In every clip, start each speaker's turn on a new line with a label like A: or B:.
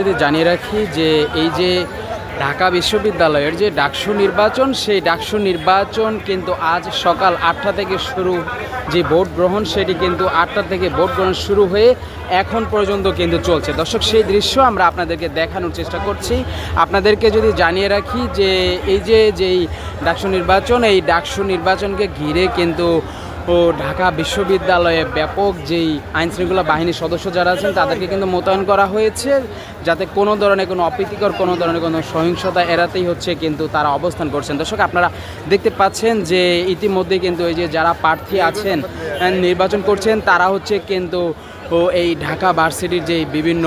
A: যদি জানিয়ে রাখি যে এই যে ঢাকা বিশ্ববিদ্যালয়ের যে ডাকসু নির্বাচন, সেই ডাকসু নির্বাচন কিন্তু আজ সকাল আটটা থেকে শুরু। যে ভোট গ্রহণ, সেটি কিন্তু আটটা থেকে ভোট গ্রহণ শুরু হয়ে এখন পর্যন্ত কিন্তু চলছে। দর্শক, সেই দৃশ্য আমরা আপনাদেরকে দেখানোর চেষ্টা করছি। আপনাদেরকে যদি জানিয়ে রাখি যে এই যে যেই ডাকসু নির্বাচন, এই ডাকসু নির্বাচনকে ঘিরে কিন্তু ও ঢাকা বিশ্ববিদ্যালয়ে ব্যাপক যেই আইন শৃঙ্খলা বাহিনীর সদস্য যারা আছেন, তাদেরকে কিন্তু মোতায়েন করা হয়েছে যাতে কোনো ধরনের কোনো অপ্রীতিকর, কোনো ধরনের কোনো সহিংসতা এড়াতেই হচ্ছে কিন্তু তারা অবস্থান করছেন। দর্শক, আপনারা দেখতে পাচ্ছেন যে ইতিমধ্যে কিন্তু এই যে যারা প্রার্থী আছেন নির্বাচন করছেন, তারা হচ্ছে কিন্তু ও এই ঢাকা ভার্সিটির যে বিভিন্ন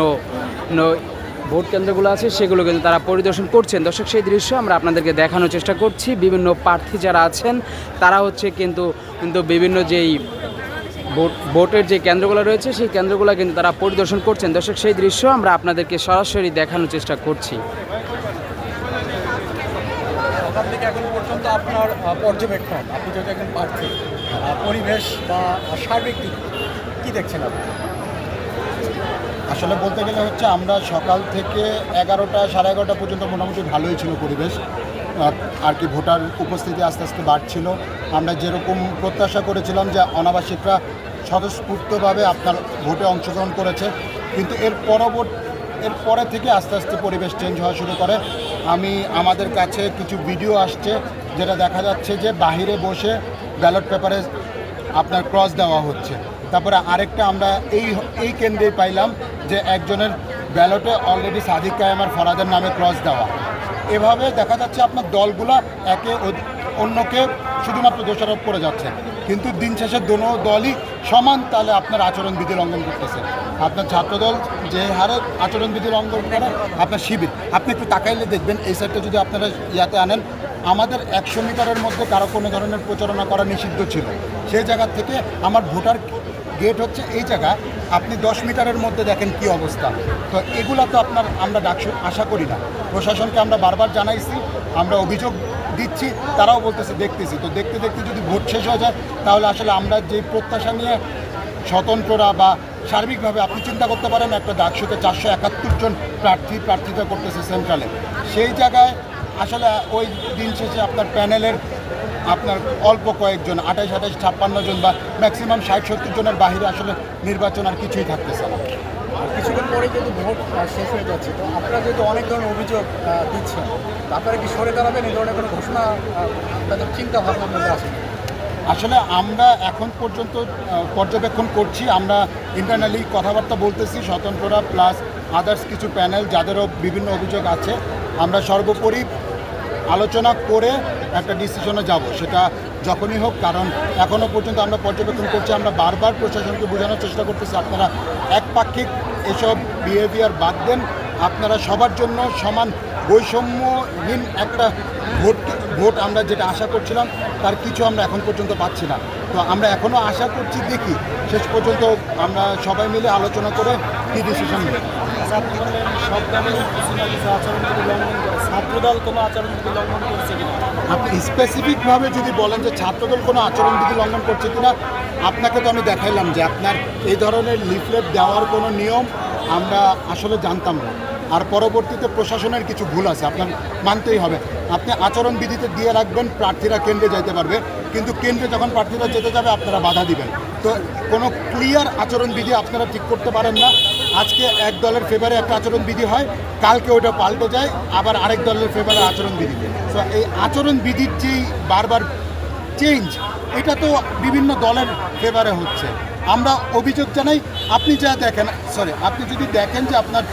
A: ভোট কেন্দ্রগুলো আছে, সেগুলো কিন্তু তারা পরিদর্শন করছেন। দর্শক, সেই দৃশ্য আমরা আপনাদেরকে দেখানোর চেষ্টা করছি। বিভিন্ন প্রার্থী যারা আছেন, তারা হচ্ছে কিন্তু কিন্তু বিভিন্ন যেই ভোট, ভোটের যে কেন্দ্রগুলো রয়েছে, সেই কেন্দ্রগুলো কিন্তু তারা পরিদর্শন করছেন। দর্শক, সেই দৃশ্য আমরা আপনাদেরকে সরাসরি দেখানোর চেষ্টা করছি।
B: পর্যবেক্ষণ, আপনি একজন পরিবেশ বা সার্বিক দিক কী দেখছেন আপনি?
C: আসলে বলতে গেলে হচ্ছে আমরা সকাল থেকে এগারোটা সাড়ে এগারোটা পর্যন্ত মোটামুটি ভালোই ছিল পরিবেশ। আর কি ভোটার উপস্থিতি আস্তে আস্তে বাড়ছিল। আমরা যেরকম প্রত্যাশা করেছিলাম যে অনাবাসিকরা স্বতঃস্ফূর্তভাবে আপনার ভোটে অংশগ্রহণ করেছে, কিন্তু এর পরবর্তী, এর পরে থেকে আস্তে আস্তে পরিবেশ চেঞ্জ হওয়া শুরু করে। আমি, আমাদের কাছে কিছু ভিডিও আসছে যেটা দেখা যাচ্ছে যে বাহিরে বসে ব্যালট পেপারে আপনার ক্রস দেওয়া হচ্ছে। তারপরে আরেকটা আমরা এই এই কেন্দ্রেই পাইলাম যে একজনের ব্যালটে অলরেডি সাদিক কায়ামার ফরাদের নামে ক্রস দেওয়া। এভাবে দেখা যাচ্ছে আপনার দলগুলা একে অন্যকে শুধুমাত্র দোষারোপ করে যাচ্ছে। কিন্তু দিন শেষে দোনো দলই সমান তালে আপনার আচরণবিধি লঙ্ঘন করতেছে। আপনার ছাত্রদল যে হারে আচরণবিধি লঙ্ঘন করে, আপনার শিবির। আপনি একটু তাকাইলে দেখবেন, এই সাইডটা যদি আপনারা ইয়াতে আনেন, আমাদের একশো মিটারের মধ্যে কারও কোনো ধরনের প্রচারণা করা নিষিদ্ধ ছিল। সেই জায়গা থেকে আমার ভোটার গেট হচ্ছে এই জায়গা। আপনি দশ মিটারের মধ্যে দেখেন কি অবস্থা। তো এগুলো তো আপনার, আমরা ডাকসু আশা করি না। প্রশাসনকে আমরা বারবার জানাইছি, আমরা অভিযোগ দিচ্ছি, তারাও বলতেছে দেখতেছি। তো দেখতে দেখতে যদি ভোট শেষ হয়ে যায়, তাহলে আসলে আমরা যে প্রত্যাশা নিয়ে স্বতন্ত্ররা বা সার্বিকভাবে আপনি চিন্তা করতে পারেন, একটা ডাকসুতে চারশো একাত্তর জন প্রার্থী, প্রার্থিতা করতেছে সেন্ট্রালে সেই জায়গায় আসলে ওই দিন শেষে আপনার প্যানেলের আপনার অল্প কয়েকজন আঠাশ আঠাশ ছাপ্পান্ন জন বা ম্যাক্সিমাম ষাট সত্তর জনের বাইরে আসলে নির্বাচন আর কিছুই থাকতেছে না।
B: আর কিছুক্ষণ পরে যেহেতু ভোট শেষ হয়ে যাচ্ছে। তো আপনারা যেহেতু অনেক ধরনের অভিযোগ দিচ্ছেন আপনারা কি সরে দাঁড়াবেন? এই ধরনের কোনো ঘোষণা আপনাদের চিন্তা ভাবনার মধ্যে আছে
C: আসলে আমরা এখন পর্যন্ত পর্যবেক্ষণ করছি। আমরা ইন্টারনালি কথাবার্তা বলতেছি স্বতন্ত্ররা প্লাস আদার্স কিছু প্যানেল যাদেরও বিভিন্ন অভিযোগ আছে। আমরা সর্বোপরি আলোচনা করে একটা ডিসিশনে যাব। সেটা যখনই হোক, কারণ এখনও পর্যন্ত আমরা পর্যবেক্ষণ করছি, আমরা বারবার প্রশাসনকে বোঝানোর চেষ্টা করতেছি। আপনারা একপাক্ষিক এসব বিহেভিয়ার বাদ দেন। আপনারা সবার জন্য সমান বৈষম্যহীন একটা ভোট ভোট আমরা যেটা আশা করছিলাম, তার কিছু আমরা এখন পর্যন্ত পাচ্ছি না। তো আমরা এখনও আশা করছি, দেখি, শেষ পর্যন্ত আমরা সবাই মিলে আলোচনা করে কী ডিসিশন নেব।
B: বললেন সব দলের কিছু না কিছু আচরণবিধি লঙ্ঘন করে। ছাত্রদল কোনো আচরণবিধি লঙ্ঘন করছে কিনা?
C: আপনি স্পেসিফিকভাবে যদি বলেন যে ছাত্রদল কোনো আচরণবিধি লঙ্ঘন করছে কিনা, আপনাকে তো আমি দেখাইলাম যে আপনার এই ধরনের লিফলেট দেওয়ার কোনো নিয়ম আমরা আসলে জানতাম না। আর পরবর্তীতে প্রশাসনের কিছু ভুল আছে, আপনার মানতেই হবে। আপনি আচরণবিধিতে দিয়ে রাখবেন, প্রার্থীরা কেন্দ্রে যেতে পারবে। কিন্তু কেন্দ্রে যখন প্রার্থীরা যেতে যাবে, আপনারা বাধা দিবেন। তো কোনো ক্লিয়ার আচরণবিধি আপনারা ঠিক করতে পারেন না। আজকে এক দলের ফেভারে একটা আচরণবিধি হয়, কালকে ওটা পাল্টে যায়, আবার আরেক দলের ফেভারে আচরণবিধি তো এই আচরণবিধির যেই বারবার চেঞ্জ এটা তো বিভিন্ন দলের ফেভারে হচ্ছে। আমরা অভিযোগ জানাই, আপনি যা দেখেন সরি আপনি যদি দেখেন যে আপনার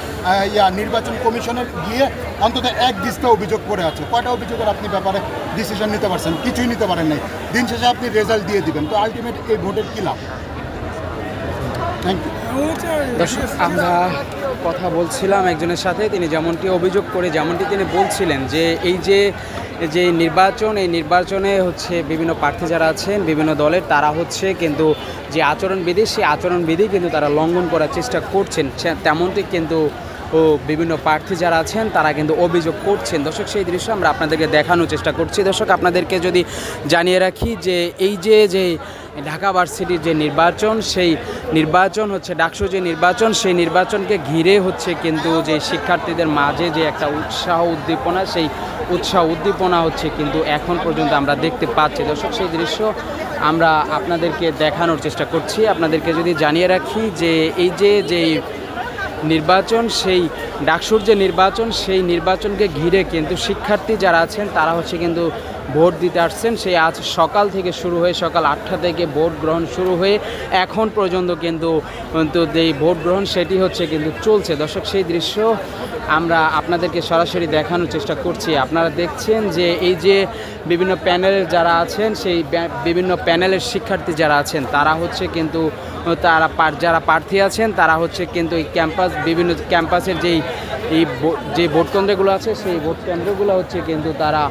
C: ইয়া নির্বাচন কমিশনের গিয়ে অন্তত এক দিস্তা অভিযোগ করে আছে, কয়টা অভিযোগের আপনি ব্যাপারে ডিসিশন নিতে পারছেন? কিছুই নিতে পারেন নাই। দিন শেষে আপনি রেজাল্ট দিয়ে দিবেন, তো আলটিমেট এই ভোটের কী লাভ?
A: দর্শক, আমরা কথা বলছিলাম একজনের সাথে, তিনি যেমনটি অভিযোগ করে যেমনটি তিনি বলছিলেন যে এই যে যে নির্বাচন, এই নির্বাচনে হচ্ছে বিভিন্ন প্রার্থী যারা আছেন, বিভিন্ন দলের, তারা হচ্ছে কিন্তু যে আচরণবিধি, সেই আচরণবিধি কিন্তু তারা লঙ্ঘন করার চেষ্টা করছেন। তেমনটি কিন্তু, ও বিভিন্ন প্রার্থী যারা আছেন, তারা কিন্তু অভিযোগ করছেন। দর্শক, সেই দৃশ্য আমরা আপনাদেরকে দেখানোর চেষ্টা করছি। দর্শক, আপনাদেরকে যদি জানিয়ে রাখি যে এই যে যে ঢাকা ভার্সিটির যে নির্বাচন, সেই নির্বাচন হচ্ছে, ডাকসু যে নির্বাচন, সেই নির্বাচনকে ঘিরে হচ্ছে কিন্তু যে শিক্ষার্থীদের মাঝে যে একটা উৎসাহ উদ্দীপনা, সেই উৎসাহ উদ্দীপনা হচ্ছে কিন্তু এখন পর্যন্ত আমরা দেখতে পাচ্ছি। দর্শক, সেই দৃশ্য আমরা আপনাদেরকে দেখানোর চেষ্টা করছি। আপনাদেরকে যদি জানিয়ে রাখি যে এই যে যেই নির্বাচন, সেই ডাকসুর যে নির্বাচন, সেই নির্বাচনকে ঘিরে কিন্তু শিক্ষার্থী যারা আছেন, তারা হচ্ছে কিন্তু ভোট দিতে আসছেন সেই আজ সকাল থেকে শুরু হয়ে সকাল আটটা থেকে ভোট গ্রহণ শুরু হয়ে এখন পর্যন্ত কিন্তু এই ভোট গ্রহণ, সেটি হচ্ছে কিন্তু চলছে। দর্শক, সেই দৃশ্য আমরা আপনাদেরকে সরাসরি দেখানোর চেষ্টা করছি। আপনারা দেখছেন যে এই যে বিভিন্ন প্যানেলের যারা আছেন, সেই বিভিন্ন প্যানেলের শিক্ষার্থী যারা আছেন, তারা হচ্ছে কিন্তু, তারা যারা প্রার্থী আছেন, তারা হচ্ছে কিন্তু এই ক্যাম্পাস, বিভিন্ন ক্যাম্পাসের যেই, এই যে ভোট কেন্দ্রগুলো আছে, সেই ভোট কেন্দ্রগুলো হচ্ছে কিন্তু তারা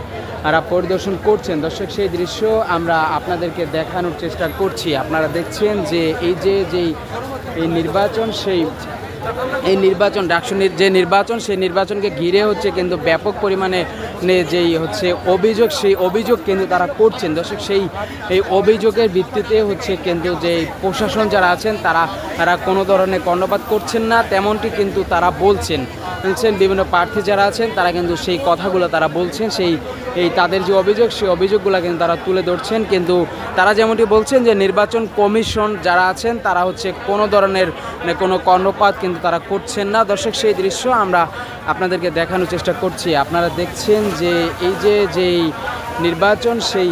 A: তারা পরিদর্শন করছেন। দর্শক, সেই দৃশ্য আমরা আপনাদেরকে দেখানোর চেষ্টা করছি। আপনারা দেখছেন যে এই যে যেই এই নির্বাচন, সেই এই নির্বাচন ডাকসুনির যে নির্বাচন, সেই নির্বাচনকে ঘিরে হচ্ছে কিন্তু ব্যাপক পরিমাণে যেই হচ্ছে অভিযোগ, সেই অভিযোগ কিন্তু তারা করছেন। দর্শক, সেই, এই অভিযোগের ভিত্তিতে হচ্ছে কিন্তু যে প্রশাসন যারা আছেন, তারা তারা কোনো ধরনের কর্ণপাত করছেন না, তেমনটি কিন্তু তারা বলছেন। বলছেন, বিভিন্ন প্রার্থী যারা আছেন, তারা কিন্তু সেই কথাগুলো তারা বলছেন, সেই এই তাদের যে অভিযোগ সেই অভিযোগগুলো কিন্তু তারা তুলে ধরছেন। কিন্তু তারা যেমনটি বলছেন যে নির্বাচন কমিশন যারা আছেন, তারা হচ্ছে কোনো ধরনের মানে কোনো কর্ণপাত কিন্তু তারা করছেন না। দর্শক, সেই দৃশ্য আমরা আপনাদেরকে দেখানোর চেষ্টা করছি। আপনারা দেখছেন যে এই যে যেই নির্বাচন, সেই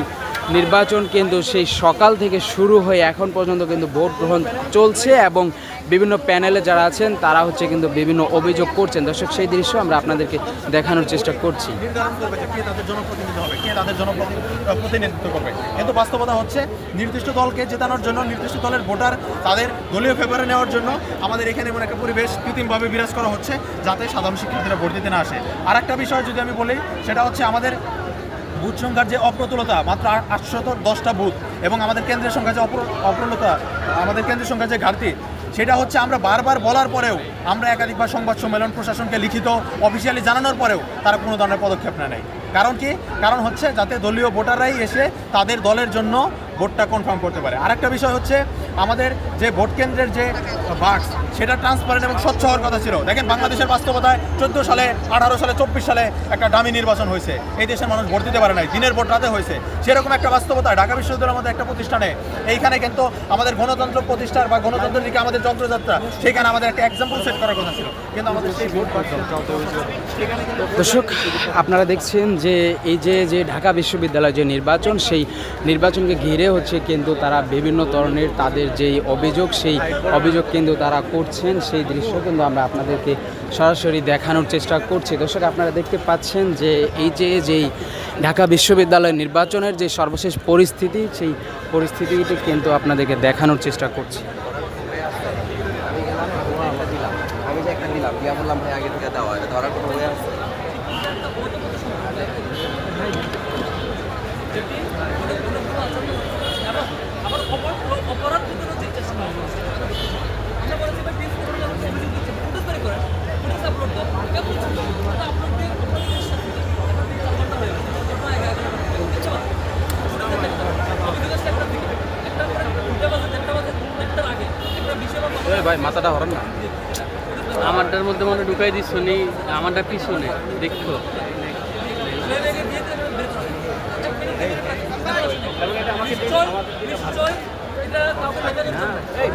A: নির্বাচন কিন্তু সেই সকাল থেকে শুরু হয়ে এখন পর্যন্ত কিন্তু ভোট গ্রহণ চলছে এবং বিভিন্ন প্যানেলে যারা আছেন, তারা হচ্ছে কিন্তু বিভিন্ন অভিযোগ করছেন। দর্শক, সেই দৃশ্য আমরা আপনাদেরকে দেখানোর চেষ্টা করছি।
D: করবে? কিন্তু বাস্তবতা হচ্ছে, নির্দিষ্ট দলকে জেতানোর জন্য, নির্দিষ্ট দলের ভোটার তাদের দলীয় ফেভারে নেওয়ার জন্য আমাদের এখানে এমন একটা পরিবেশ কৃত্রিমভাবে বিরাজ করা হচ্ছে, যাতে সাধারণ শিক্ষার্থীরা ভোট দিতে না আসে। আর একটা বিষয় যদি আমি বলি, সেটা হচ্ছে আমাদের বুথ সংখ্যার যে অপ্রতুলতা, মাত্র আটশত দশটা বুথ এবং আমাদের কেন্দ্রের সংখ্যা যে অপ্র- অপ্রতুলতা, আমাদের কেন্দ্রের সংখ্যা যে ঘাটতি, সেটা হচ্ছে আমরা বারবার বলার পরেও আমরা একাধিকবার সংবাদ সম্মেলন প্রশাসনকে লিখিত অফিসিয়ালি জানানোর পরেও তারা কোনো ধরনের পদক্ষেপ নেয় নাই। কারণ কি? কারণ হচ্ছে যাতে দলীয় ভোটাররাই এসে তাদের দলের জন্য ভোটটা কনফার্ম করতে পারে। আরেকটা বিষয় হচ্ছে আমাদের যে ভোট কেন্দ্রের যে বাক্স, সেটা ট্রান্সপারেন্ট এবং স্বচ্ছ হওয়ার কথা ছিল। দেখেন বাংলাদেশের বাস্তবতায় চোদ্দ সালে, আঠারো সালে, চব্বিশ সালে একটা দামি নির্বাচন হয়েছে। এই দেশের মানুষ ভোট দিতে পারে নাই, দিনের ভোট রাতে হয়েছে। সেরকম একটা বাস্তবতা ঢাকা বিশ্ববিদ্যালয়ের মধ্যে একটা প্রতিষ্ঠানে, এইখানে কিন্তু আমাদের গণতন্ত্র প্রতিষ্ঠার বা গণতন্ত্রের দিকে আমাদের যন্ত্রযাত্রা, সেখানে আমাদের একটা এক্সাম্পল সেট করার কথা ছিল। কিন্তু আমাদের সেই ভোট
A: দর্শক, আপনারা দেখছেন যে এই যে যে ঢাকা বিশ্ববিদ্যালয় যে নির্বাচন, সেই নির্বাচনকে ঘিরে হচ্ছে কিন্তু তারা বিভিন্ন ধরনের তাদের যেই অভিযোগ, সেই অভিযোগ কিন্তু তারা করছেন। সেই দৃশ্য কিন্তু আমরা আপনাদেরকে সরাসরি দেখানোর চেষ্টা করছি। দর্শক, আপনারা দেখতে পাচ্ছেন যে এই যে যেই ঢাকা বিশ্ববিদ্যালয় নির্বাচনের যে সর্বশেষ পরিস্থিতি, সেই পরিস্থিতিটি কিন্তু আপনাদেরকে দেখানোর চেষ্টা করছি
E: আমি যে একটা দিলাম দিয়া বললাম ভাই আগে থেকে দেওয়া এটা ধরার কোনো ওয়ে আছে
F: ভাই মাথাটা হরেন না। আমারটার মধ্যে মনে ঢুকাই দিচ্ছ নি আমারটা পিছনে দেখো।
G: এ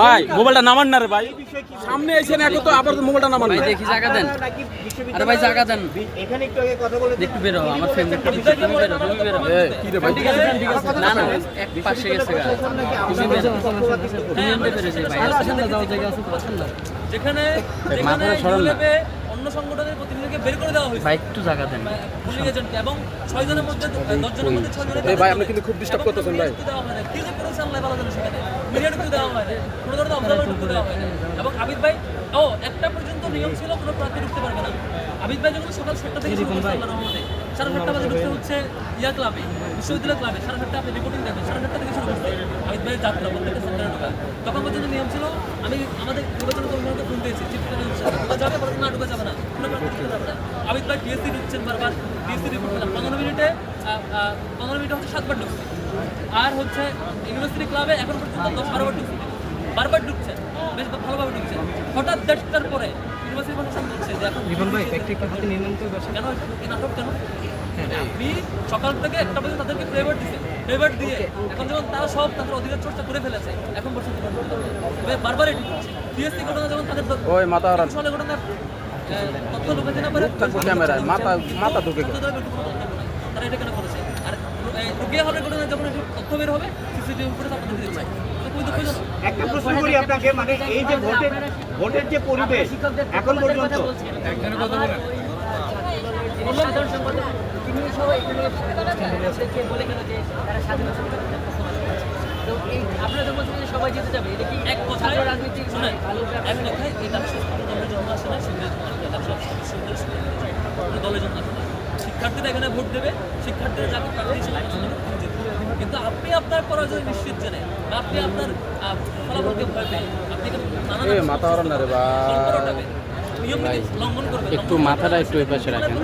G: ভাই মোবাইলটা নামান না রে ভাই। সামনে এসে না তো আবার মোবাইলটা নামান না।
F: দেখি জায়গা দেন। আরে ভাই জায়গা দেন। দেখতে বেরো আমার ফ্রেন্ড তুমি বেরো তুমি বেরো
G: কি রে ভাই?
F: না না এক পাশে গেছে তুমি বেরো তুমি বেরো যাই ভাই।
H: যেখানে
A: মাথাটা সরান না।
H: যেখানে অন্য সংগঠনের প্রতিনিধিকে বের করে দেওয়া হয়েছে।
F: ভাই একটু জায়গা দেন।
H: পুলিশ এজেন্টকে এবং ছয় জনের মধ্যে দশ জনের মধ্যে ছয় জনের
G: এই ভাই, আপনি কিন্তু খুব ডিস্টার্ব করতেছেন ভাই।
H: হয় কি যে করেছে আল্লাহ ভালো জানে সেখানে মিডিয়া ঢুকতে দেওয়া হয় না। কোনো ধরনের অবজারভার ঢুকতে দেওয়া হয় না। এবং আবিদ ভাই ও একটা পর্যন্ত নিয়ম ছিল কোনো প্রার্থী ঢুকতে পারবে না। আবিদ ভাই যখন সকাল সাতটা থেকে শুরু করছে আল্লাহর রহমতে সাড়ে সাতটা বাজে ঢুকতে হচ্ছে ইয়া ক্লাবে, বিশ্ববিদ্যালয় ক্লাবে। সাড়ে সাতটা আপনি রিপোর্টিং দেখবেন। সাড়ে সাতটা থেকে শুরু করতে আমি ভাই যাত্রা, প্রত্যেকটা সেন্টারে ঢোকা। তখন পর্যন্ত নিয়ম ছিল, আমি আমাদের নির্বাচন কমিশনকে ফোন দিয়েছি চিফ ঢুকা যাবে বলে না ঢুকা যাবে না। কোনো আমি ভাই পিএসসি ঢুকছেন বারবার পিএসসি রিপোর্ট পেলাম। পনেরো মিনিটে পনেরো মিনিটে হচ্ছে সাতবার ঢুকছে। আর হচ্ছে ইউনিভার্সিটি ক্লাবে এখন পর্যন্ত দশ বারোবার ঢুকছে। বারবার ঢুকছে, বেশ ভালোভাবে ঢুকছে। হঠাৎ দেড়টার পরে ইউনিভার্সিটি রিপন ভাই কেন? নাটক কেন? আপনি সকাল থেকে একটা পর্যন্ত তাদেরকে ফ্লেভার দিছে ফ্লেভার দিয়ে এখন যখন তারা সব তাদের অধিকার চর্চা করে ফেলেছে এখন পর্যন্ত বারবার এটি হচ্ছে ঘটনা যখন তাদের
A: ওই মাথা
H: সালে ঘটনা তথ্য লুকাতে না পারে
A: ক্যামেরায়, মাথা- মাথা ঢুকে
H: তারা এটা কেন করেছে? আর রুকিয়া হলের ঘটনা যখন একটু তথ্য বের হবে সিসিটিভি উপরে তারপর দেখে দিচ্ছে তো খুবই দুঃখজনক
I: একটা প্রশ্ন করি আপনাকে মানে এই যে ভোটের ভোটের যে পরিবেশ এখন পর্যন্ত
H: সবাই এখানে ওদেরকে বলে গেল যে তারা স্বাধীনতা তো এই আপনারা তো বলছেন যে সবাই যেতে যাবে এটা কি এক কথায় রাজনীতি শুনেন এক কথায় এই ডাকসু দলের জন্য আসে না সুন্দর দলের জন্য আসে না শিক্ষার্থীরা এখানে ভোট দেবে শিক্ষার্থীরা যাকে প্রার্থী হিসেবে কিন্তু আপনি আপনার পরাজয় নিশ্চিত জেনে আপনি আপনার ফলাফলকে ভয় পেয়ে আপনি
A: এ, মাথা হারান না রে
H: নীতি লঙ্ঘন করবেন
A: একটু মাথাটা একটু এই পাশে রাখেন।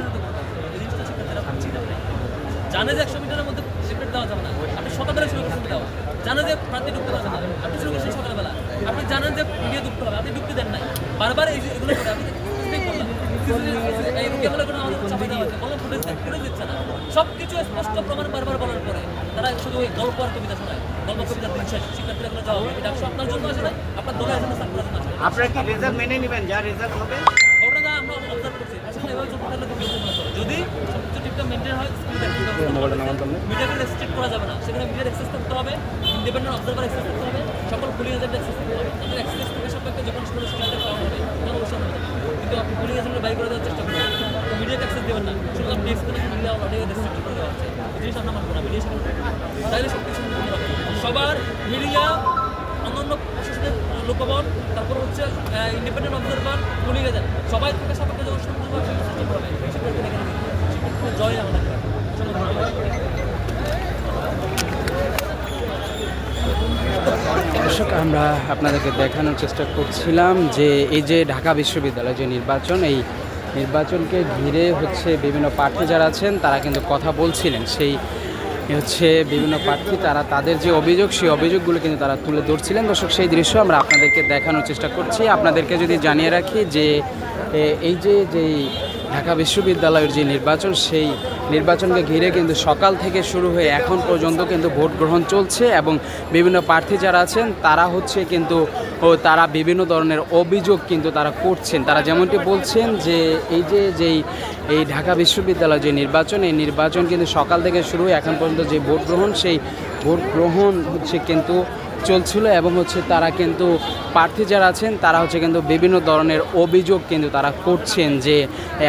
H: জানে যে একশো মিটারের মধ্যে সিগারেট দেওয়া যাবে না। আপনি সকালবেলা শুরু করছেন দেওয়া জানে যে প্রান্তে ঢুকতে পারবেন না। আপনি শুরু করছেন সকালবেলা। আপনি জানেন যে মিডিয়া ঢুকতে হবে। আপনি ঢুকতে দেন নাই। বারবার এই এগুলো করে আপনি করে সব কিছু স্পষ্ট প্রমাণ বারবার বলার পরে তারা শুধু ওই গল্প আর কবিতা শোনায়। গল্প কবিতার দিন শেষ শিক্ষার্থীরা যাওয়া হবে এটা আপনার জন্য আসে না আপনার দলের জন্য সার্কুলার জন্য আসে
I: আপনারা কি রেজাল্ট মেনে নেবেন? যা রেজাল্ট হবে।
H: ঘটনা আমরা অবজার্ভ করছি আসলে এভাবে চলতে থাকলে। যদি সবকিছু ঠিকঠাক মেনটেন হয় মিডিয়াকে রেস্ট্রিক্ট করা যাবে না। সেখানে মিডিয়ার অ্যাক্সেস করতে হবে ইন্ডিপেন্ডেন্ট অবজারভার অ্যাক্সেস করতে হবে সকল পুলিশ এজেন্ট অ্যাক্সেস করতে হবে। তাদের অ্যাক্সেস থেকে সাপেক্ষে যখন সেগুলো সেখানে পাওয়া হবে তখন অবশ্যই হবে। কিন্তু পুলিশ এজেন্টের বাই করে দেওয়া সবার মিডিয়া অন্যান্য প্রশাসনের লোকবল, তারপর হচ্ছে ইন্ডিপেন্ডেন্ট অবজারভার পুলিশ এজেন্ট সবাই থেকে সাপেক্ষে
A: আমরা আপনাদেরকে দেখানোর চেষ্টা করছিলাম যে এই যে ঢাকা বিশ্ববিদ্যালয় যে নির্বাচন, এই নির্বাচনকে ঘিরে হচ্ছে বিভিন্ন প্রার্থী যারা আছেন, তারা কিন্তু কথা বলছিলেন। সেই হচ্ছে বিভিন্ন প্রার্থী, তারা তাদের যে অভিযোগ, সেই অভিযোগগুলো কিন্তু তারা তুলে ধরছিলেন। দর্শক, সেই দৃশ্য আমরা আপনাদেরকে দেখানোর চেষ্টা করছি। আপনাদেরকে যদি জানিয়ে রাখি যে এই যে, যেই ঢাকা বিশ্ববিদ্যালয়ের যে নির্বাচন, সেই নির্বাচনকে ঘিরে কিন্তু সকাল থেকে শুরু হয়ে এখন পর্যন্ত কিন্তু ভোট গ্রহণ চলছে এবং বিভিন্ন প্রার্থী যারা আছেন, তারা হচ্ছে কিন্তু তারা বিভিন্ন ধরনের অভিযোগ কিন্তু তারা করছেন। তারা যেমনটি বলছেন যে, এই যে, যেই, এই ঢাকা বিশ্ববিদ্যালয় যে নির্বাচন, এই নির্বাচন কিন্তু সকাল থেকে শুরু হয়ে এখন পর্যন্ত যে ভোট গ্রহণ, সেই ভোট গ্রহণ হচ্ছে কিন্তু চলছিল এবং হচ্ছে তারা কিন্তু প্রার্থী যারা আছেন, তারা হচ্ছে কিন্তু বিভিন্ন ধরনের অভিযোগ কিন্তু তারা করছেন যে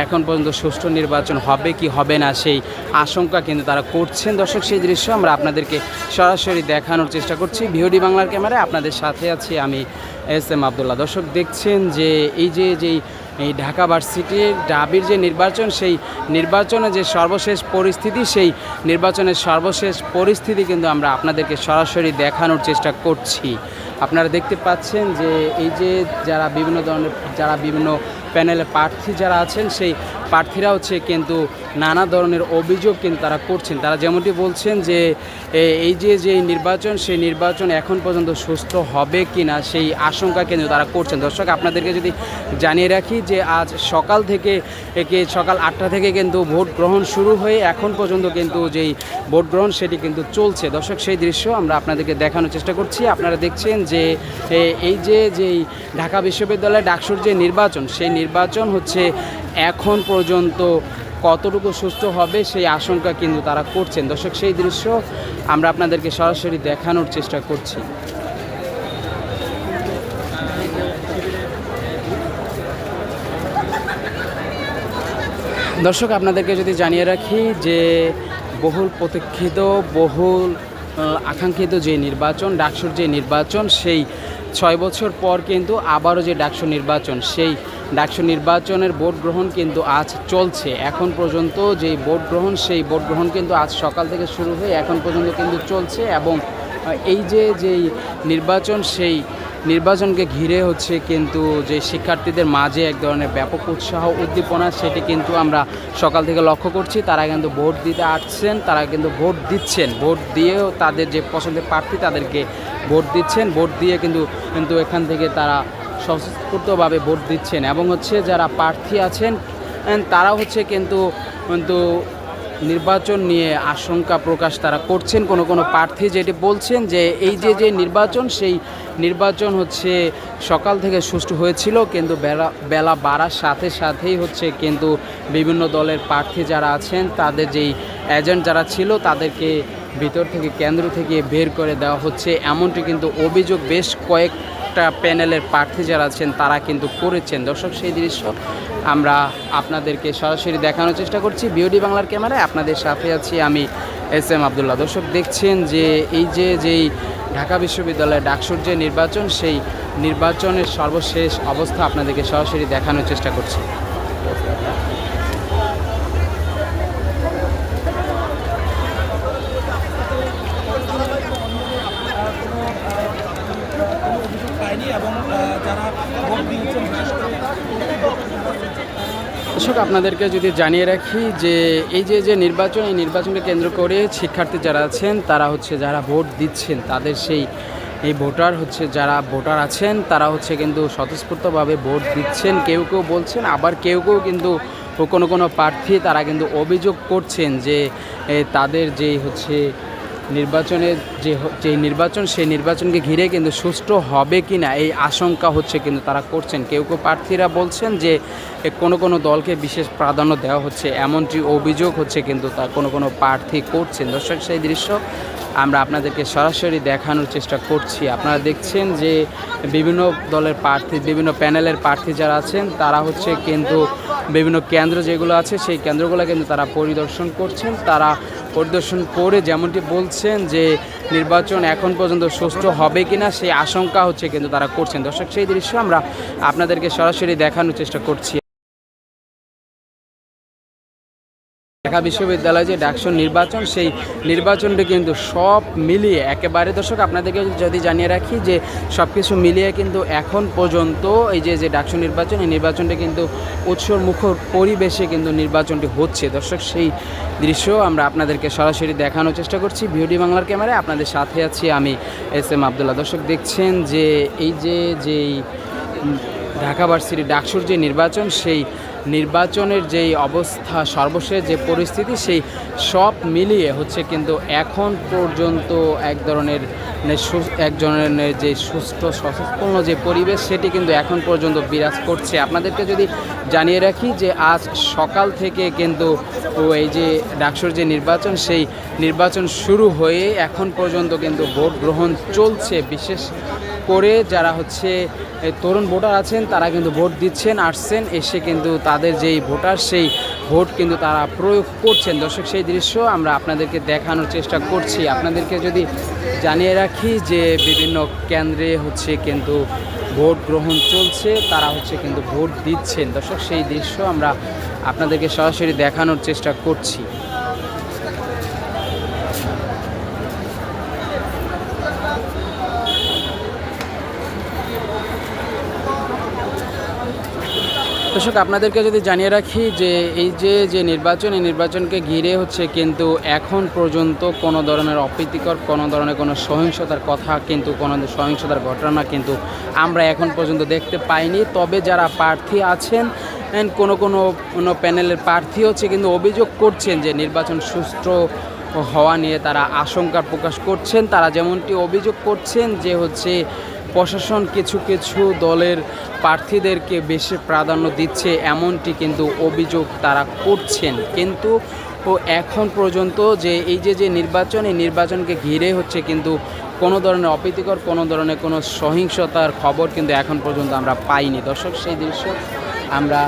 A: এখন পর্যন্ত সুষ্ঠু নির্বাচন হবে কি হবে না সেই আশঙ্কা কিন্তু তারা করছেন। দর্শক, সেই দৃশ্য আমরা আপনাদেরকে সরাসরি দেখানোর চেষ্টা করছি। ভিওডি বাংলার ক্যামেরায় আপনাদের সাথে আছি আমি এস এম আবদুল্লাহ। দর্শক, দেখছেন যে এই যে যেই এই ঢাকা ভার্সিটির ডাবির যে নির্বাচন, সেই নির্বাচনে যে সর্বশেষ পরিস্থিতি, সেই নির্বাচনের সর্বশেষ পরিস্থিতি কিন্তু আমরা আপনাদেরকে সরাসরি দেখানোর চেষ্টা করছি। আপনারা দেখতে পাচ্ছেন যে এই যে যারা বিভিন্ন ধরনের, যারা বিভিন্ন প্যানেলে প্রার্থী যারা আছেন, সেই প্রার্থীরা হচ্ছে কিন্তু নানা ধরনের অভিযোগ কিন্তু তারা করছেন। তারা যেমনটি বলছেন যে এই যে যে নির্বাচন, সেই নির্বাচন এখন পর্যন্ত সুস্থ হবে কি না সেই আশঙ্কা কিন্তু তারা করছেন। দর্শক, আপনাদেরকে যদি জানিয়ে রাখি যে, আজ সকাল থেকে একে সকাল আটটা থেকে কিন্তু ভোট গ্রহণ শুরু হয়ে এখন পর্যন্ত কিন্তু যেই ভোট গ্রহণ সেটি কিন্তু চলছে। দর্শক, সেই দৃশ্য আমরা আপনাদেরকে দেখানোর চেষ্টা করছি। আপনারা দেখছেন যে এই যে, যেই ঢাকা বিশ্ববিদ্যালয় ডাকসুর যে নির্বাচন, সেই নির্বাচন হচ্ছে এখন পর্যন্ত কতটুকু সুস্থ হবে সেই আশঙ্কা কিন্তু তারা করছেন। দর্শক, সেই দৃশ্য আমরা আপনাদেরকে সরাসরি দেখানোর চেষ্টা করছি। দর্শক, আপনাদেরকে যদি জানিয়ে রাখি যে বহুল প্রতীক্ষিত, বহুল আকাঙ্ক্ষিত যে নির্বাচন, ডাকসুর যে নির্বাচন, সেই ছয় বছর পর কিন্তু আবারও যে ডাকসু নির্বাচন, সেই ডাকসু নির্বাচনের ভোট গ্রহণ কিন্তু আজ চলছে। এখন পর্যন্ত যে ভোট গ্রহণ, সেই ভোট গ্রহণ কিন্তু আজ সকাল থেকে শুরু হয়ে এখন পর্যন্ত কিন্তু চলছে এবং এই যে যেই নির্বাচন, সেই নির্বাচনকে ঘিরে হচ্ছে কিন্তু যে শিক্ষার্থীদের মাঝে এক ধরনের ব্যাপক উৎসাহ, উদ্দীপনা, সেটি কিন্তু আমরা সকাল থেকে লক্ষ্য করছি। তারা কিন্তু ভোট দিতে আসছেন, তারা কিন্তু ভোট দিচ্ছেন। ভোট দিয়েও তাদের যে পছন্দের প্রার্থী, তাদেরকে ভোট দিচ্ছেন। ভোট দিয়ে কিন্তু কিন্তু এখান থেকে তারা স্বস্ফূর্তভাবে ভোট দিচ্ছেন। এবং হচ্ছে যারা প্রার্থী আছেন তারা হচ্ছে কিন্তু কিন্তু নির্বাচন নিয়ে আশঙ্কা প্রকাশ তারা করছেন। কোনো কোনো প্রার্থী যেটি বলছেন যে এই যে যে নির্বাচন, সেই নির্বাচন হচ্ছে সকাল থেকে সুষ্ঠু হয়েছিল। কিন্তু বেলা বেলা বাড়ার সাথে সাথেই হচ্ছে কিন্তু বিভিন্ন দলের প্রার্থী যারা আছেন, তাদের যেই এজেন্ট যারা ছিল, তাদেরকে ভিতর থেকে, কেন্দ্র থেকে বের করে দেওয়া হচ্ছে। এমনটি কিন্তু অভিযোগ বেশ কয়েকটা প্যানেলের প্রার্থী যারা আছেন, তারা কিন্তু করেছেন। দর্শক, সেই দৃশ্য আমরা আপনাদেরকে সরাসরি দেখানোর চেষ্টা করছি বিওডি বাংলার ক্যামেরায়। আপনাদের সাথে আছি আমি এস এম আবদুল্লাহ। দর্শক, দেখছেন যে এই যে যেই ঢাকা বিশ্ববিদ্যালয়ের ডাকসুর যে নির্বাচন, সেই নির্বাচনের সর্বশেষ অবস্থা আপনাদেরকে সরাসরি দেখানোর চেষ্টা করছি। দর্শক, আপনাদেরকে যদি জানিয়ে রাখি যে এই যে যে নির্বাচন, এই নির্বাচনকে কেন্দ্র করে শিক্ষার্থী যারা আছেন, তারা হচ্ছে যারা ভোট দিচ্ছেন, তাদের সেই, এই ভোটার হচ্ছে যারা ভোটার আছেন, তারা হচ্ছে কিন্তু স্বতঃস্ফূর্তভাবে ভোট দিচ্ছেন। কেউ কেউ বলছেন, আবার কেউ কেউ কিন্তু কোনো কোনো প্রার্থী তারা কিন্তু অভিযোগ করছেন যে তাদের যে হচ্ছে নির্বাচনের যে যে নির্বাচন, সেই নির্বাচনকে ঘিরে কিন্তু সুষ্ঠু হবে কি না, এই আশঙ্কা হচ্ছে কিন্তু তারা করছেন। কেউ কেউ প্রার্থীরা বলছেন যে কোনো কোনো দলকে বিশেষ প্রাধান্য দেওয়া হচ্ছে, এমনটি অভিযোগ হচ্ছে কিন্তু তা কোনো কোনো প্রার্থী করছেন। দর্শক, সেই দৃশ্য আমরা আপনাদেরকে সরাসরি দেখানোর চেষ্টা করছি। আপনারা দেখছেন যে বিভিন্ন দলের প্রার্থী, বিভিন্ন প্যানেলের প্রার্থী যারা আছেন, তারা হচ্ছে কিন্তু বিভিন্ন কেন্দ্র যেগুলো আছে, সেই কেন্দ্রগুলো কিন্তু তারা পরিদর্শন করছেন। তারা পরিদর্শন করে যেমনটি বলছেন যে নির্বাচন এখন পর্যন্ত সুষ্ঠু হবে কিনা সেই আশঙ্কা হচ্ছে কিন্তু তারা করছেন। দর্শক, সেই দৃশ্য আমরা আপনাদেরকে সরাসরি দেখানোর চেষ্টা করছি। ঢাকা বিশ্ববিদ্যালয়ে যে ডাকসুর নির্বাচন, সেই নির্বাচনটি কিন্তু সব মিলিয়ে একেবারে দর্শক আপনাদেরকে যদি জানিয়ে রাখি যে সব কিছু মিলিয়ে কিন্তু এখন পর্যন্ত এই যে যে ডাকসু নির্বাচন, এই নির্বাচনটি কিন্তু উৎসর মুখর পরিবেশে কিন্তু নির্বাচনটি হচ্ছে। দর্শক, সেই দৃশ্য আমরা আপনাদেরকে সরাসরি দেখানোর চেষ্টা করছি। ভিওডি বাংলার ক্যামেরায় আপনাদের সাথে আছি আমি এস এম আবদুল্লাহ। দর্শক, দেখছেন যে এই যে, যেই ঢাকা ভার্সিটি ডাকসুর যে নির্বাচন, সেই নির্বাচনের যেই অবস্থা, সর্বশেষ যে পরিস্থিতি, সেই সব মিলিয়ে হচ্ছে কিন্তু এখন পর্যন্ত এক ধরনের এক ধরনের যে সুস্থ, সচেতন যে পরিবেশ, সেটি কিন্তু এখন পর্যন্ত বিরাজ করছে। আপনাদেরকে যদি জানিয়ে রাখি যে আজ সকাল থেকে কিন্তু এই যে ডাকসুর যে নির্বাচন, সেই নির্বাচন শুরু হয়ে এখন পর্যন্ত কিন্তু ভোট গ্রহণ চলছে। বিশেষ করে যারা হচ্ছে তরুণ ভোটার আছেন, তারা কিন্তু ভোট দিচ্ছেন, আসছেন, এসে কিন্তু তাদের যেই ভোটার, সেই ভোট কিন্তু তারা প্রয়োগ করছেন। দর্শক, সেই দৃশ্য আমরা আপনাদেরকে দেখানোর চেষ্টা করছি। আপনাদেরকে যদি জানিয়ে রাখি যে বিভিন্ন কেন্দ্রে হচ্ছে কিন্তু ভোট গ্রহণ চলছে, তারা হচ্ছে কিন্তু ভোট দিচ্ছেন। দর্শক, সেই দৃশ্য আমরা আপনাদেরকে সরাসরি দেখানোর চেষ্টা করছি। দর্শক, আপনাদেরকে যদি জানিয়ে রাখি যে এই যে যে নির্বাচন, এই নির্বাচনকে ঘিরে হচ্ছে কিন্তু এখন পর্যন্ত কোনো ধরনের অপ্রীতিকর, কোনো ধরনের কোনো সহিংসতার কথা কিন্তু, কোনো সহিংসতার ঘটনা কিন্তু আমরা এখন পর্যন্ত দেখতে পাইনি। তবে যারা প্রার্থী আছেন কোনো কোনো কোনো প্যানেলের প্রার্থী হচ্ছে কিন্তু অভিযোগ করছেন যে নির্বাচন সুষ্ঠু হওয়া নিয়ে তারা আশঙ্কা প্রকাশ করছেন। তারা যেমনটি অভিযোগ করছেন যে হচ্ছে প্রশাসন কিছু কিছু দলের প্রার্থীদেরকে বেশি প্রাধান্য দিচ্ছে, এমনটি কিন্তু অভিযোগ তারা করছেন। কিন্তু ও এখন পর্যন্ত যে এই যে যে নির্বাচন, এই নির্বাচনকে ঘিরে হচ্ছে কিন্তু কোনো ধরনের অপ্রীতিকর, কোনো ধরনের কোনো সহিংসতার খবর কিন্তু এখন পর্যন্ত আমরা পাইনি। দর্শক, সেই দৃশ্য আমরা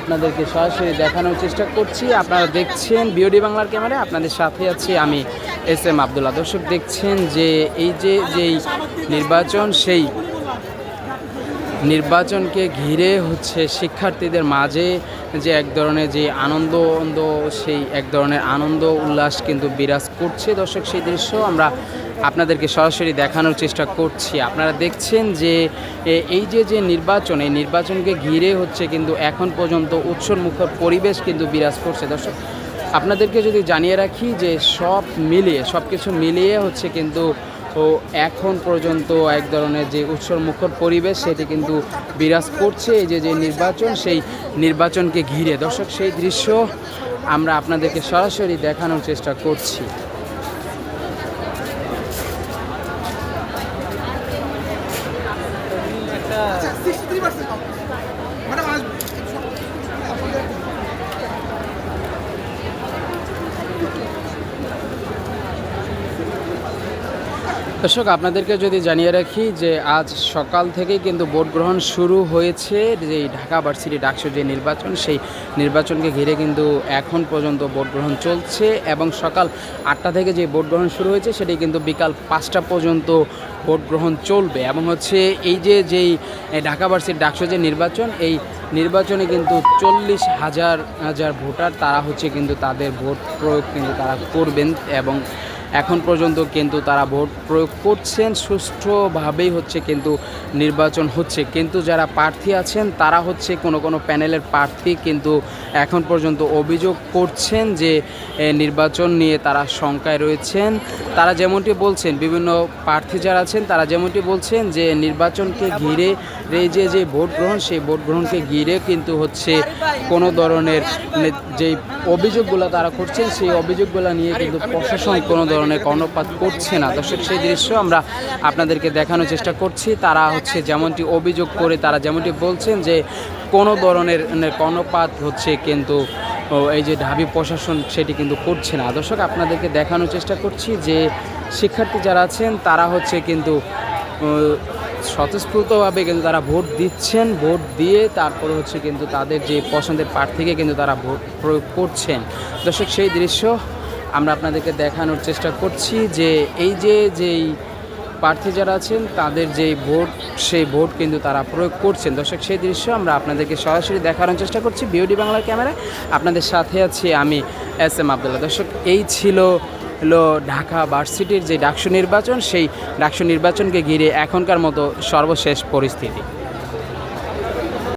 A: আপনাদেরকে সরাসরি দেখানোর চেষ্টা করছি। আপনারা দেখছেন বিওডি বাংলার ক্যামেরায় আপনাদের সাথে আছি আমি এস এম আবদুল্লা দর্শক, দেখছেন যে এই যে যেই নির্বাচন, সেই নির্বাচনকে ঘিরে হচ্ছে শিক্ষার্থীদের মাঝে যে এক ধরনের যে আনন্দ সেই এক ধরনের আনন্দ, উল্লাস কিন্তু বিরাজ করছে দর্শক, সেই দৃশ্য। আমরা আপনাদেরকে সরাসরি দেখানোর চেষ্টা করছি। আপনারা দেখছেন যে এই যে যে নির্বাচন, এই নির্বাচনকে ঘিরে হচ্ছে কিন্তু এখন পর্যন্ত উৎসবমুখর পরিবেশ কিন্তু বিরাজ করছে। দর্শক, আপনাদেরকে যদি জানিয়ে রাখি যে, সব মিলিয়ে সব কিছু মিলিয়ে হচ্ছে কিন্তু, ও, এখন পর্যন্ত এক ধরনের যে উৎসবমুখর পরিবেশ, সেটি কিন্তু বিরাজ করছে এই যে যে নির্বাচন, সেই নির্বাচনকে ঘিরে। দর্শক, সেই দৃশ্য আমরা আপনাদেরকে সরাসরি দেখানোর চেষ্টা করছি। দর্শক, আপনাদেরকে যদি জানিয়ে রাখি যে আজ সকাল থেকেই কিন্তু ভোট গ্রহণ শুরু হয়েছে। যে ঢাকা ভার্সিটি ডাকসু যে নির্বাচন, সেই নির্বাচনকে ঘিরে কিন্তু এখন পর্যন্ত ভোট গ্রহণ চলছে এবং সকাল আটটা থেকে যে ভোট গ্রহণ শুরু হয়েছে, সেটি কিন্তু বিকাল পাঁচটা পর্যন্ত ভোট গ্রহণ চলবে। এবং হচ্ছে এই যে যেই ঢাকা ভার্সিটি ডাকসু যে নির্বাচন, এই নির্বাচনে কিন্তু চল্লিশ হাজার হাজার ভোটার, তারা হচ্ছে কিন্তু তাদের ভোট প্রয়োগ কিন্তু তারা করবেন এবং এখন পর্যন্ত কিন্তু তারা ভোট প্রয়োগ করছেন। সুষ্ঠুভাবেই হচ্ছে কিন্তু নির্বাচন হচ্ছে। কিন্তু যারা প্রার্থী আছেন, তারা হচ্ছে কোনো কোনো প্যানেলের প্রার্থী কিন্তু এখন পর্যন্ত অভিযোগ করছেন যে নির্বাচন নিয়ে তারা শঙ্কায় রয়েছেন। তারা যেমনটি বলছেন, বিভিন্ন প্রার্থী যারা আছেন, তারা যেমনটি বলছেন যে, নির্বাচনকে ঘিরে এই যে যে ভোট গ্রহণ, সেই ভোট গ্রহণকে ঘিরে কিন্তু হচ্ছে কোনো ধরনের যেই অভিযোগগুলো তারা করছেন, সেই অভিযোগগুলো নিয়ে কিন্তু প্রশাসন কোনো ধরনের কর্ণপাত করছে না। দর্শক, সেই দৃশ্য আমরা আপনাদেরকে দেখানোর চেষ্টা করছি। তারা হচ্ছে যেমনটি অভিযোগ করে, তারা যেমনটি বলছেন যে কোনো ধরনের কর্ণপাত হচ্ছে কিন্তু এই যে ঢাবি প্রশাসন সেটি কিন্তু করছে না। দর্শক, আপনাদেরকে দেখানোর চেষ্টা করছি যে শিক্ষার্থী যারা আছেন, তারা হচ্ছে কিন্তু স্বতঃস্ফূর্তভাবে কিন্তু তারা ভোট দিচ্ছেন। ভোট দিয়ে তারপরে হচ্ছে কিন্তু তাদের যে পছন্দের প্রার্থীকে কিন্তু তারা ভোট প্রয়োগ করছেন। দর্শক, সেই দৃশ্য আমরা আপনাদেরকে দেখানোর চেষ্টা করছি যে এই যে যেই প্রার্থী যারা আছেন, তাদের যেই ভোট, সেই ভোট কিন্তু তারা প্রয়োগ করছেন। দর্শক, সেই দৃশ্য আমরা আপনাদেরকে সরাসরি দেখানোর চেষ্টা করছি বিওডি বাংলার ক্যামেরায়। আপনাদের সাথে আছি আমি এস এম আবদুল্লাহ। দর্শক, এই ছিল হলো ঢাকা ভার্সিটির যে ডাকসু নির্বাচন, সেই ডাকসু নির্বাচনকে ঘিরে এখনকার মতো সর্বশেষ পরিস্থিতি।